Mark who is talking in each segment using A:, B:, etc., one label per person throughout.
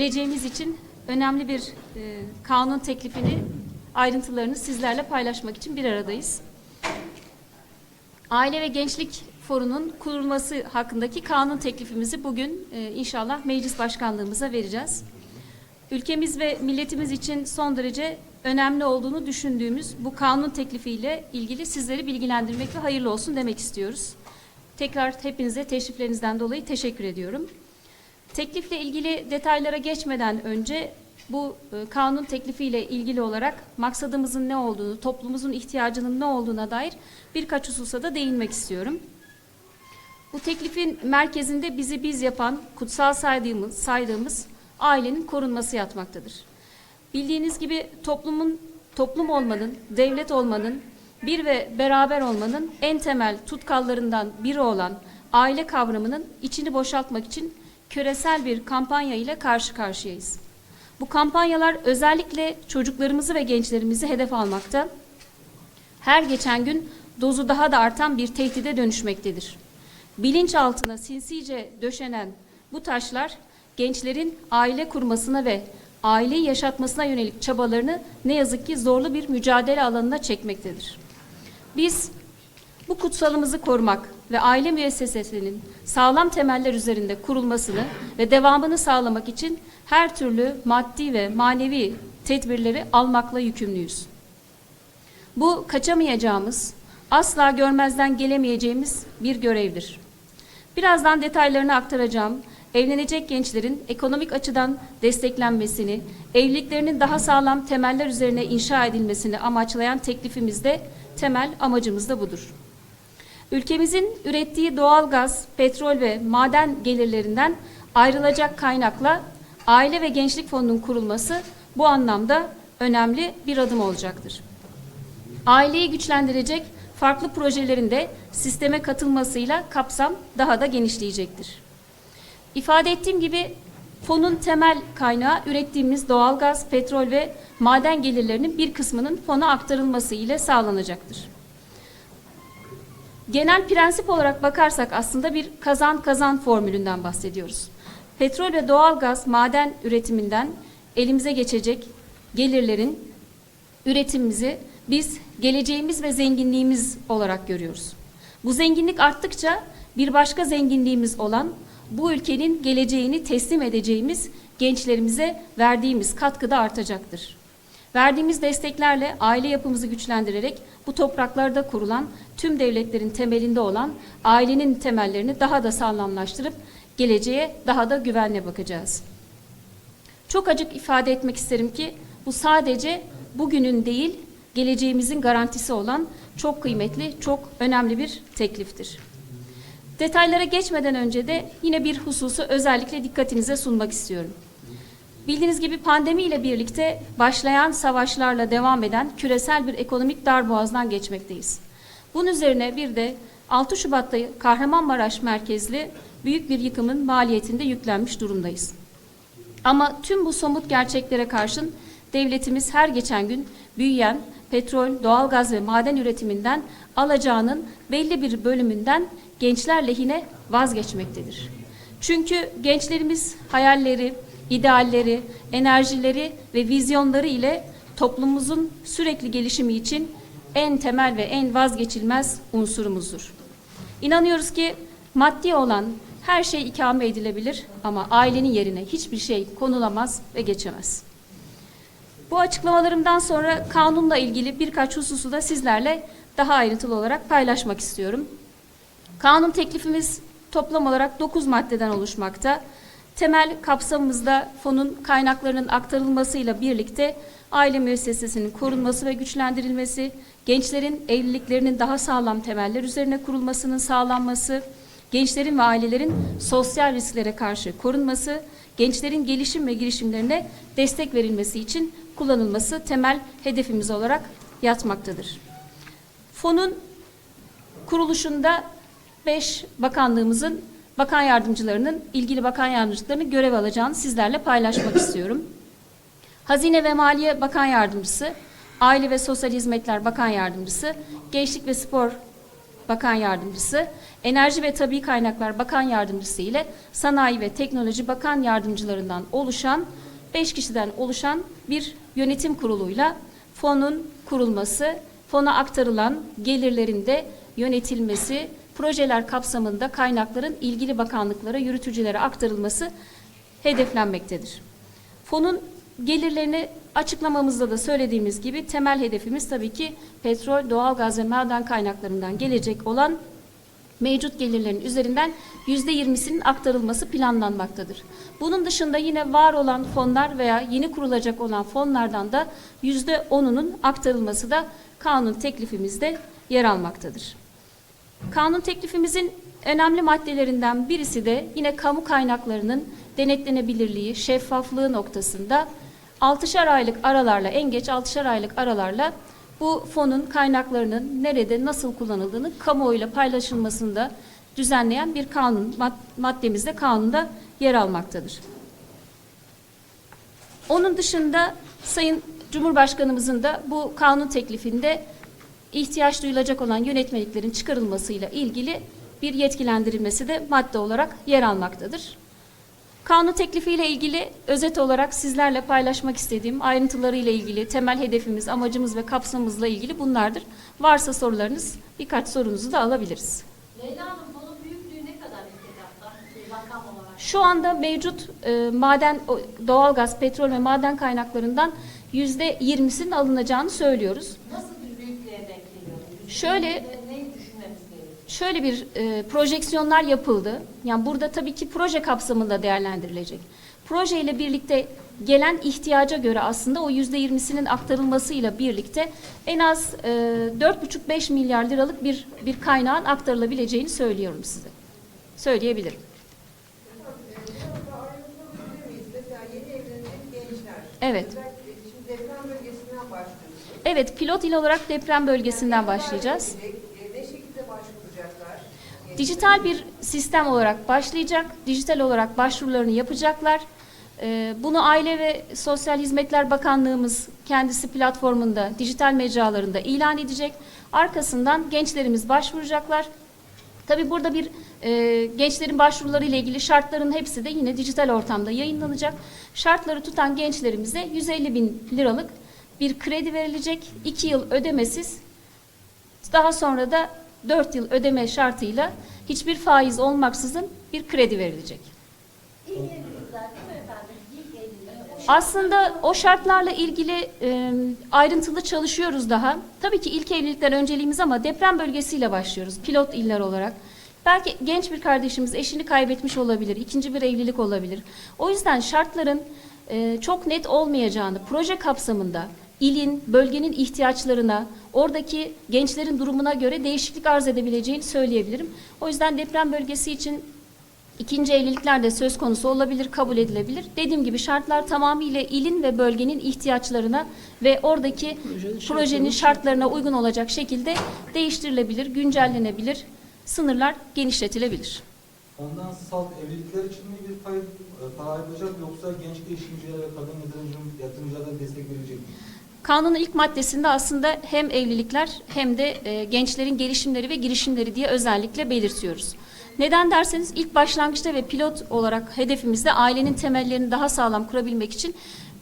A: Geleceğimiz için önemli bir e, kanun teklifini, ayrıntılarını sizlerle paylaşmak için bir aradayız. Aile ve Gençlik Foru'nun kurulması hakkındaki kanun teklifimizi bugün e, inşallah meclis başkanlığımıza vereceğiz. Ülkemiz ve milletimiz için son derece önemli olduğunu düşündüğümüz bu kanun teklifiyle ilgili sizleri bilgilendirmek ve hayırlı olsun demek istiyoruz. Tekrar hepinize teşriflerinizden dolayı teşekkür ediyorum. Teklifle ilgili detaylara geçmeden önce bu e, kanun teklifiyle ilgili olarak maksadımızın ne olduğunu, toplumumuzun ihtiyacının ne olduğuna dair birkaç hususa da değinmek istiyorum. Bu teklifin merkezinde bizi biz yapan, kutsal saydığımız, saydığımız ailenin korunması yatmaktadır. Bildiğiniz gibi toplumun toplum olmanın, devlet olmanın, bir ve beraber olmanın en temel tutkallarından biri olan aile kavramının içini boşaltmak için küresel bir kampanya ile karşı karşıyayız. Bu kampanyalar özellikle çocuklarımızı ve gençlerimizi hedef almakta. Her geçen gün dozu daha da artan bir tehdide dönüşmektedir. Bilinçaltına sinsice döşenen bu taşlar gençlerin aile kurmasına ve aileyi yaşatmasına yönelik çabalarını ne yazık ki zorlu bir mücadele alanına çekmektedir. Biz bu kutsalımızı korumak ve aile müessesesinin sağlam temeller üzerinde kurulmasını ve devamını sağlamak için her türlü maddi ve manevi tedbirleri almakla yükümlüyüz. Bu kaçamayacağımız, asla görmezden gelemeyeceğimiz bir görevdir. Birazdan detaylarını aktaracağım. Evlenecek gençlerin ekonomik açıdan desteklenmesini, evliliklerinin daha sağlam temeller üzerine inşa edilmesini amaçlayan teklifimizde temel amacımız da budur. Ülkemizin ürettiği doğal gaz, petrol ve maden gelirlerinden ayrılacak kaynakla Aile ve Gençlik Fonu'nun kurulması bu anlamda önemli bir adım olacaktır. Aileyi güçlendirecek farklı projelerin de sisteme katılmasıyla kapsam daha da genişleyecektir. İfade ettiğim gibi fonun temel kaynağı ürettiğimiz doğalgaz, petrol ve maden gelirlerinin bir kısmının fona aktarılması ile sağlanacaktır. Genel prensip olarak bakarsak aslında bir kazan kazan formülünden bahsediyoruz. Petrol ve doğalgaz maden üretiminden elimize geçecek gelirlerin üretimimizi biz geleceğimiz ve zenginliğimiz olarak görüyoruz. Bu zenginlik arttıkça bir başka zenginliğimiz olan bu ülkenin geleceğini teslim edeceğimiz gençlerimize verdiğimiz katkı da artacaktır. Verdiğimiz desteklerle aile yapımızı güçlendirerek bu topraklarda kurulan tüm devletlerin temelinde olan ailenin temellerini daha da sağlamlaştırıp geleceğe daha da güvenle bakacağız. Çok acık ifade etmek isterim ki bu sadece bugünün değil, geleceğimizin garantisi olan çok kıymetli, çok önemli bir tekliftir. Detaylara geçmeden önce de yine bir hususu özellikle dikkatinize sunmak istiyorum. Bildiğiniz gibi pandemi ile birlikte başlayan savaşlarla devam eden küresel bir ekonomik darboğazdan geçmekteyiz. Bunun üzerine bir de 6 Şubat'ta Kahramanmaraş merkezli büyük bir yıkımın maliyetinde yüklenmiş durumdayız. Ama tüm bu somut gerçeklere karşın devletimiz her geçen gün büyüyen petrol, doğalgaz ve maden üretiminden alacağının belli bir bölümünden gençler lehine vazgeçmektedir. Çünkü gençlerimiz hayalleri, idealleri, enerjileri ve vizyonları ile toplumumuzun sürekli gelişimi için en temel ve en vazgeçilmez unsurumuzdur. İnanıyoruz ki maddi olan her şey ikame edilebilir ama ailenin yerine hiçbir şey konulamaz ve geçemez. Bu açıklamalarımdan sonra kanunla ilgili birkaç hususu da sizlerle daha ayrıntılı olarak paylaşmak istiyorum. Kanun teklifimiz toplam olarak 9 maddeden oluşmakta. Temel kapsamımızda fonun kaynaklarının aktarılmasıyla birlikte aile müessesesinin korunması ve güçlendirilmesi, gençlerin evliliklerinin daha sağlam temeller üzerine kurulmasının sağlanması, gençlerin ve ailelerin sosyal risklere karşı korunması, gençlerin gelişim ve girişimlerine destek verilmesi için kullanılması temel hedefimiz olarak yatmaktadır. Fonun kuruluşunda 5 bakanlığımızın bakan yardımcılarının, ilgili bakan yardımcılarının görev alacağını sizlerle paylaşmak istiyorum. Hazine ve Maliye Bakan Yardımcısı, Aile ve Sosyal Hizmetler Bakan Yardımcısı, Gençlik ve Spor Bakan Yardımcısı, Enerji ve Tabi Kaynaklar Bakan Yardımcısı ile Sanayi ve Teknoloji Bakan Yardımcılarından oluşan 5 kişiden oluşan bir yönetim kuruluyla fonun kurulması, fona aktarılan gelirlerin de yönetilmesi, projeler kapsamında kaynakların ilgili bakanlıklara, yürütücülere aktarılması hedeflenmektedir. Fonun gelirlerini açıklamamızda da söylediğimiz gibi temel hedefimiz tabii ki petrol, doğalgaz ve maden kaynaklarından gelecek olan mevcut gelirlerin üzerinden yüzde yirmisinin aktarılması planlanmaktadır. Bunun dışında yine var olan fonlar veya yeni kurulacak olan fonlardan da yüzde onunun aktarılması da kanun teklifimizde yer almaktadır. Kanun teklifimizin önemli maddelerinden birisi de yine kamu kaynaklarının denetlenebilirliği, şeffaflığı noktasında 6'şar aylık aralarla en geç 6'şar aylık aralarla bu fonun kaynaklarının nerede nasıl kullanıldığını kamuoyuyla paylaşılmasını da düzenleyen bir kanun mad- maddemiz de kanunda yer almaktadır. Onun dışında Sayın Cumhurbaşkanımızın da bu kanun teklifinde ihtiyaç duyulacak olan yönetmeliklerin çıkarılmasıyla ilgili bir yetkilendirilmesi de madde olarak yer almaktadır. Kanun teklifiyle ilgili özet olarak sizlerle paylaşmak istediğim ayrıntılarıyla ilgili temel hedefimiz, amacımız ve kapsamımızla ilgili bunlardır. Varsa sorularınız, birkaç sorunuzu da alabiliriz.
B: Leyla Hanım bunun büyüklüğü ne kadar müfredatta rakam olarak?
A: Şu anda mevcut e, maden, doğalgaz, petrol ve maden kaynaklarından yüzde yirmisinin alınacağını söylüyoruz.
B: Nasıl
A: Şöyle-? Şöyle bir e, projeksiyonlar yapıldı. Yani burada tabii ki proje kapsamında değerlendirilecek. Proje ile birlikte gelen ihtiyaca göre aslında o yüzde yirmisinin aktarılmasıyla birlikte en az e, 4,5-5 milyar liralık bir bir kaynağın aktarılabileceğini söylüyorum size. Söyleyebilirim. Evet.
C: Özellikle Şimdi deprem bölgesinden başlıyoruz.
A: Evet, pilot il olarak deprem bölgesinden başlayacağız.
C: Ne şekilde başvuracaklar?
A: Dijital bir sistem olarak başlayacak, dijital olarak başvurularını yapacaklar. Ee, Bunu Aile ve Sosyal Hizmetler Bakanlığımız kendisi platformunda, dijital mecralarında ilan edecek. Arkasından gençlerimiz başvuracaklar. Tabii burada bir e, gençlerin başvuruları ile ilgili şartların hepsi de yine dijital ortamda yayınlanacak. Şartları tutan gençlerimize 150 bin liralık bir kredi verilecek. 2 yıl ödemesiz daha sonra da 4 yıl ödeme şartıyla hiçbir faiz olmaksızın bir kredi verilecek. Aslında o şartlarla ilgili e, ayrıntılı çalışıyoruz daha. Tabii ki ilk evlilikler önceliğimiz ama deprem bölgesiyle başlıyoruz pilot iller olarak. Belki genç bir kardeşimiz eşini kaybetmiş olabilir, ikinci bir evlilik olabilir. O yüzden şartların e, çok net olmayacağını proje kapsamında ilin, bölgenin ihtiyaçlarına, oradaki gençlerin durumuna göre değişiklik arz edebileceğini söyleyebilirim. O yüzden deprem bölgesi için İkinci evlilikler de söz konusu olabilir, kabul edilebilir. Dediğim gibi şartlar tamamıyla ilin ve bölgenin ihtiyaçlarına ve oradaki projenin şartlarına uygun olacak şekilde değiştirilebilir, güncellenebilir, sınırlar genişletilebilir.
D: Ondan salt evlilikler için mi bir pay, e, para ayrılacak yoksa genç girişimcilere ve kadın yatırımcı- yatırımcılara destek verecek mi?
A: Kanunun ilk maddesinde aslında hem evlilikler hem de e, gençlerin gelişimleri ve girişimleri diye özellikle belirtiyoruz. Neden derseniz ilk başlangıçta ve pilot olarak hedefimizde ailenin temellerini daha sağlam kurabilmek için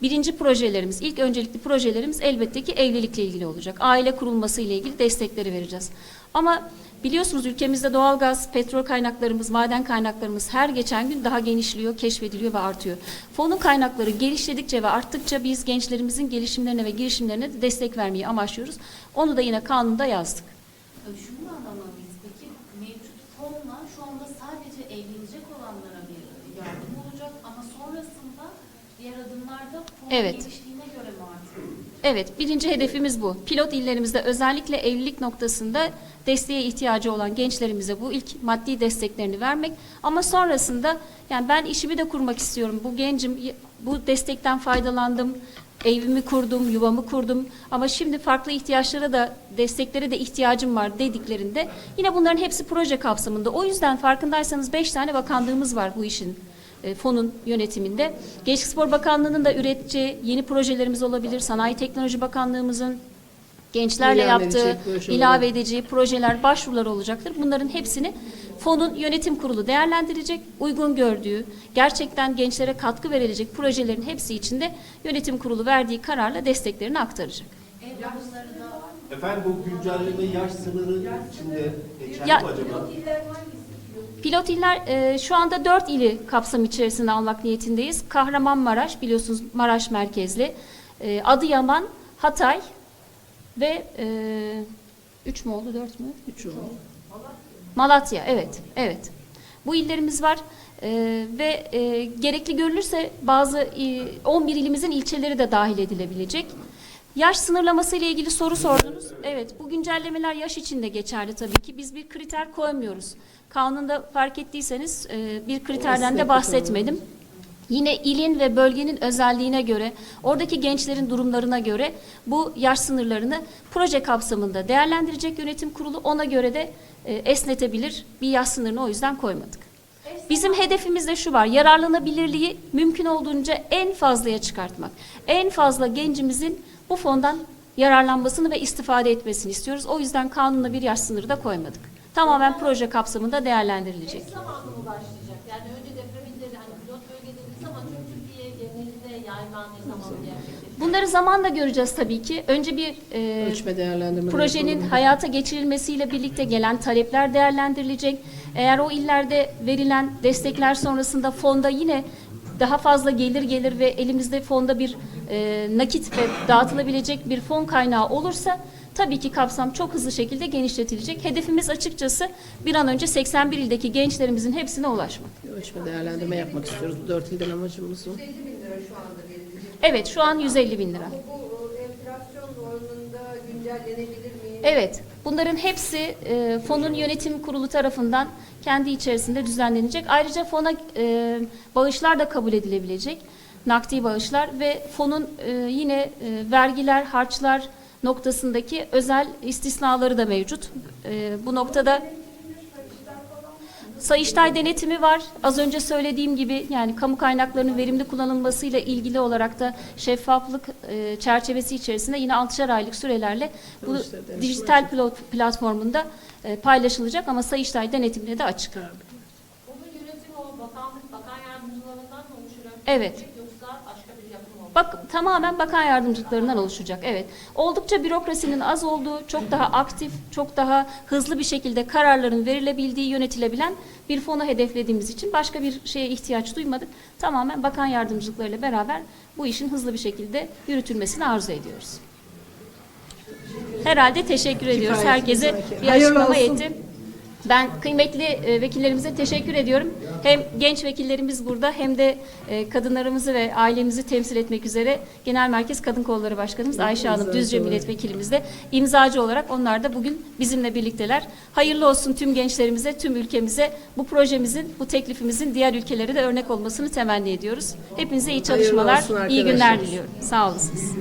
A: birinci projelerimiz, ilk öncelikli projelerimiz elbette ki evlilikle ilgili olacak. Aile kurulması ile ilgili destekleri vereceğiz. Ama biliyorsunuz ülkemizde doğalgaz, petrol kaynaklarımız, maden kaynaklarımız her geçen gün daha genişliyor, keşfediliyor ve artıyor. Fonun kaynakları gelişledikçe ve arttıkça biz gençlerimizin gelişimlerine ve girişimlerine de destek vermeyi amaçlıyoruz. Onu da yine kanunda yazdık.
E: Şunu mu anlamalıyız peki? Mevcut fonla şu anda sadece evlenecek olanlara bir yardım olacak ama sonrasında diğer adımlarda fon
A: Evet.
E: geliştiğine göre mi artık?
A: Evet, birinci hedefimiz bu. Pilot illerimizde özellikle evlilik noktasında desteğe ihtiyacı olan gençlerimize bu ilk maddi desteklerini vermek. Ama sonrasında yani ben işimi de kurmak istiyorum. Bu gencim, bu destekten faydalandım. Evimi kurdum, yuvamı kurdum ama şimdi farklı ihtiyaçlara da desteklere de ihtiyacım var dediklerinde yine bunların hepsi proje kapsamında. O yüzden farkındaysanız 5 tane bakanlığımız var bu işin e, fonun yönetiminde. Gençlik Spor Bakanlığı'nın da üreteceği yeni projelerimiz olabilir. Sanayi Teknoloji Bakanlığımızın gençlerle
F: İlan
A: yaptığı,
F: edecek
A: ilave edeceği projeler, başvurular olacaktır. Bunların hepsini fonun yönetim kurulu değerlendirecek. Uygun gördüğü, gerçekten gençlere katkı verilecek projelerin hepsi içinde yönetim kurulu verdiği kararla desteklerini aktaracak.
G: Efendim bu güncelleme yaş sınırı içinde geçerli
A: Ya-
G: mi acaba?
A: Pilot iller e, şu anda dört ili kapsam içerisinde almak niyetindeyiz. Kahramanmaraş biliyorsunuz Maraş merkezli, e, Adıyaman, Hatay ve e, üç mü oldu dört mü?
F: Üç oldu.
A: Malatya evet evet. Bu illerimiz var E, ve e, gerekli görülürse bazı e, 11 ilimizin ilçeleri de dahil edilebilecek. Yaş sınırlaması ile ilgili soru sordunuz. Evet, bu güncellemeler yaş içinde geçerli tabii ki. Biz bir kriter koymuyoruz. Kanunda fark ettiyseniz e, bir kriterden de bahsetmedim. Yine ilin ve bölgenin özelliğine göre, oradaki gençlerin durumlarına göre bu yaş sınırlarını proje kapsamında değerlendirecek yönetim kurulu ona göre de e, esnetebilir. Bir yaş sınırını o yüzden koymadık. Bizim hedefimizde şu var, yararlanabilirliği mümkün olduğunca en fazlaya çıkartmak. En fazla gencimizin bu fondan yararlanmasını ve istifade etmesini istiyoruz. O yüzden kanunla bir yaş sınırı da koymadık. Tamamen proje kapsamında değerlendirilecek.
B: Eş zamanlı mı başlayacak? Yani önce deprem illeri hani pilot bölge dediniz ama tüm Türkiye genelinde yayılan ne zaman gerçekleşecek?
A: Bunları zamanla göreceğiz tabii ki. Önce bir e,
F: Ölçme değerlendirme.
A: projenin hayata geçirilmesiyle birlikte gelen talepler değerlendirilecek. Eğer o illerde verilen destekler sonrasında fonda yine daha fazla gelir gelir ve elimizde fonda bir e, nakit ve dağıtılabilecek bir fon kaynağı olursa tabii ki kapsam çok hızlı şekilde genişletilecek. Hedefimiz açıkçası bir an önce 81 ildeki gençlerimizin hepsine ulaşmak.
F: Ölçme değerlendirme yapmak istiyoruz. Bu dört ilden amacımız o.
C: 150 bin lira şu anda verilecek.
A: Evet şu an 150 bin lira.
C: Bu, bu enflasyon oranında güncellenebilir mi?
A: Evet, bunların hepsi e, fonun yönetim kurulu tarafından kendi içerisinde düzenlenecek. Ayrıca fona e, bağışlar da kabul edilebilecek, nakdi bağışlar ve fonun e, yine e, vergiler, harçlar noktasındaki özel istisnaları da mevcut. E, bu noktada Sayıştay denetimi var. Az önce söylediğim gibi yani kamu kaynaklarının verimli kullanılmasıyla ilgili olarak da şeffaflık e, çerçevesi içerisinde yine 6'şar aylık sürelerle bu
F: Sayıştay
A: dijital pilot platformunda e, paylaşılacak ama Sayıştay denetimine de açık.
B: Bunun yönetimi o bakanlık, bakan yardımcılarından mı oluşacak?
A: Evet.
B: Yoksa başka bir yapı mı olacak?
A: Bak tamamen bakan yardımcılıklarından oluşacak. Evet. Oldukça bürokrasinin az olduğu, çok daha aktif, çok daha hızlı bir şekilde kararların verilebildiği, yönetilebilen bir fonu hedeflediğimiz için başka bir şeye ihtiyaç duymadık. Tamamen bakan yardımcılıklarıyla beraber bu işin hızlı bir şekilde yürütülmesini arzu ediyoruz. Herhalde teşekkür ediyoruz. Herkese bir
F: Hayırlı
A: açıklama
F: olsun.
A: Ben kıymetli e, vekillerimize teşekkür ediyorum. Hem genç vekillerimiz burada hem de e, kadınlarımızı ve ailemizi temsil etmek üzere Genel Merkez Kadın Kolları Başkanımız Ayşe Hanım Düzce
F: olarak.
A: Milletvekilimiz de imzacı olarak onlar da bugün bizimle birlikteler. Hayırlı olsun tüm gençlerimize, tüm ülkemize bu projemizin, bu teklifimizin diğer ülkelere de örnek olmasını temenni ediyoruz. Hepinize iyi çalışmalar, iyi günler diliyorum. Sağ olasınız.